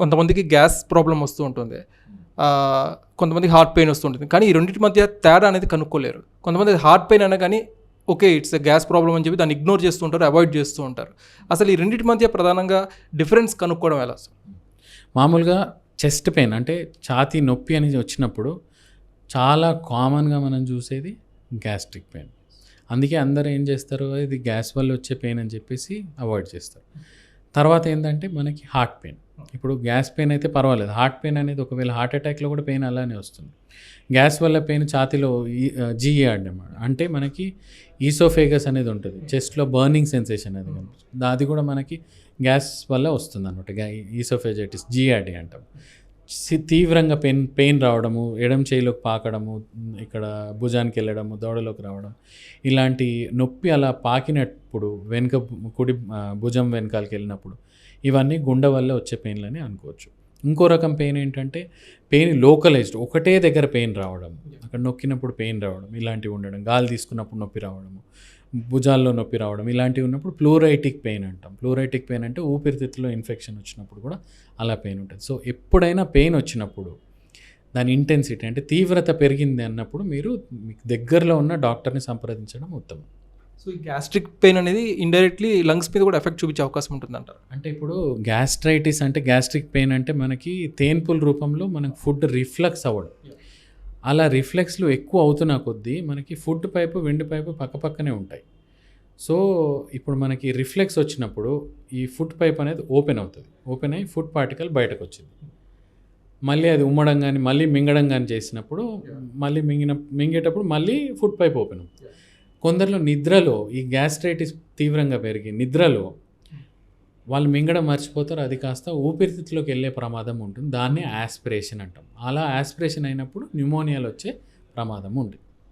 కొంతమందికి gas problem వస్తూ ఉంటుంది. కొంతమందికి హార్ట్ పెయిన్ వస్తూ ఉంటుంది. కానీ ఈ రెండింటి మధ్య తేడా అనేది కనుక్కోలేరు. కొంతమంది హార్ట్ పెయిన్ అన్నా కానీ ఓకే ఇట్స్ గ్యాస్ ప్రాబ్లం అని చెప్పి దాన్ని ఇగ్నోర్ చేస్తూ ఉంటారు అవాయిడ్ చేస్తూ ఉంటారు. అసలు ఈ రెండింటి మధ్య ప్రధానంగా డిఫరెన్స్ కనుక్కోవడం ఎలా అసలు మామూలుగా చెస్ట్ పెయిన్ అంటే ఛాతీ నొప్పి అనేది వచ్చినప్పుడు చాలా కామన్గా మనం చూసేది గ్యాస్ట్రిక్ పెయిన్. అందుకే అందరూ ఏం చేస్తారు ఇది గ్యాస్ వల్ల వచ్చే పెయిన్ అని చెప్పేసి అవాయిడ్ చేస్తారు. తర్వాత ఏంటంటే మనకి హార్ట్ పెయిన్. ఇప్పుడు గ్యాస్ పెయిన్ అయితే పర్వాలేదు. హార్ట్ పెయిన్ అనేది ఒకవేళ హార్ట్ అటాక్లో కూడా పెయిన్ అలానే వస్తుంది. గ్యాస్ వల్ల పెయిన్ ఛాతీలో జీఏఆర్ అన్నమాట అంటే మనకి ఈసోఫేగస్ అనేది ఉంటుంది. చెస్ట్లో బర్నింగ్ సెన్సేషన్ అనేది కనిపిస్తుంది అది కూడా మనకి గ్యాస్ వల్ల వస్తుంది అనమాట ఈసోఫేజైటిస్ జీఆర్డీ అంటాం. తీవ్రంగా పెయిన్ పెయిన్ రావడము ఎడం చేయిలోకి పాకడము ఇక్కడ భుజానికి వెళ్ళడము దౌడలోకి రావడం ఇలాంటి నొప్పి అలా పాకినప్పుడు వెనుక కుడి భుజం వెనకాలకి వెళ్ళినప్పుడు ఇవన్నీ గుండె వల్ల వచ్చే పెయిన్లని అనుకోవచ్చు. ఇంకో రకం పెయిన్ ఏంటంటే పెయిన్ లోకలైజ్డ్ ఒకటే దగ్గర పెయిన్ రావడం అక్కడ నొక్కినప్పుడు పెయిన్ రావడం ఇలాంటివి ఉండడం గాలి తీసుకున్నప్పుడు నొప్పి రావడము భుజాల్లో నొప్పి రావడం ఇలాంటివి ఉన్నప్పుడు ప్లూరైటిక్ పెయిన్ అంటాం. ప్లూరైటిక్ పెయిన్ అంటే ఊపిరితిత్తులో ఇన్ఫెక్షన్ వచ్చినప్పుడు కూడా అలా పెయిన్ ఉంటుంది. సో ఎప్పుడైనా పెయిన్ వచ్చినప్పుడు దాని ఇంటెన్సిటీ అంటే తీవ్రత పెరిగింది అన్నప్పుడు మీరు మీకు దగ్గరలో ఉన్న డాక్టర్ని సంప్రదించడం ఉత్తమం. సో ఈ గ్యాస్ట్రిక్ పెయిన్ అనేది ఇండైరెక్ట్లీ లంగ్స్ మీద కూడా ఎఫెక్ట్ చూపించే అవకాశం ఉంటుంది అంటారు అంటే ఇప్పుడు గ్యాస్ట్రైటిస్ అంటే గ్యాస్ట్రిక్ పెయిన్ అంటే మనకి తేన్పుల రూపంలో మనకు ఫుడ్ రిఫ్లక్స్ అవ్వడం. అలా రిఫ్లెక్స్లు ఎక్కువ అవుతున్న కొద్దీ మనకి ఫుడ్ పైపు వెండి పైపు పక్కపక్కనే ఉంటాయి. సో ఇప్పుడు మనకి రిఫ్లెక్స్ వచ్చినప్పుడు ఈ ఫుడ్ పైప్ అనేది ఓపెన్ అవుతుంది. ఓపెన్ అయ్యి ఫుడ్ పార్టికల్ బయటకు వచ్చింది మళ్ళీ అది ఉమ్మడం కానీ మళ్ళీ మింగడం కానీ చేసినప్పుడు మళ్ళీ మింగిన మింగేటప్పుడు మళ్ళీ ఫుడ్ పైప్ ఓపెన్ అవుతుంది. కొందరిలో నిద్రలో ఈ గ్యాస్ట్రైటిస్ తీవ్రంగా పెరిగి నిద్రలో వాళ్ళు మింగడం మర్చిపోతారు. అది కాస్త ఊపిరితిత్తులోకి వెళ్ళే ప్రమాదం ఉంటుంది. దాన్నే యాస్పిరేషన్ అంటాం. అలా యాస్పిరేషన్ అయినప్పుడు న్యూమోనియాలు వచ్చే ప్రమాదం ఉంటుంది.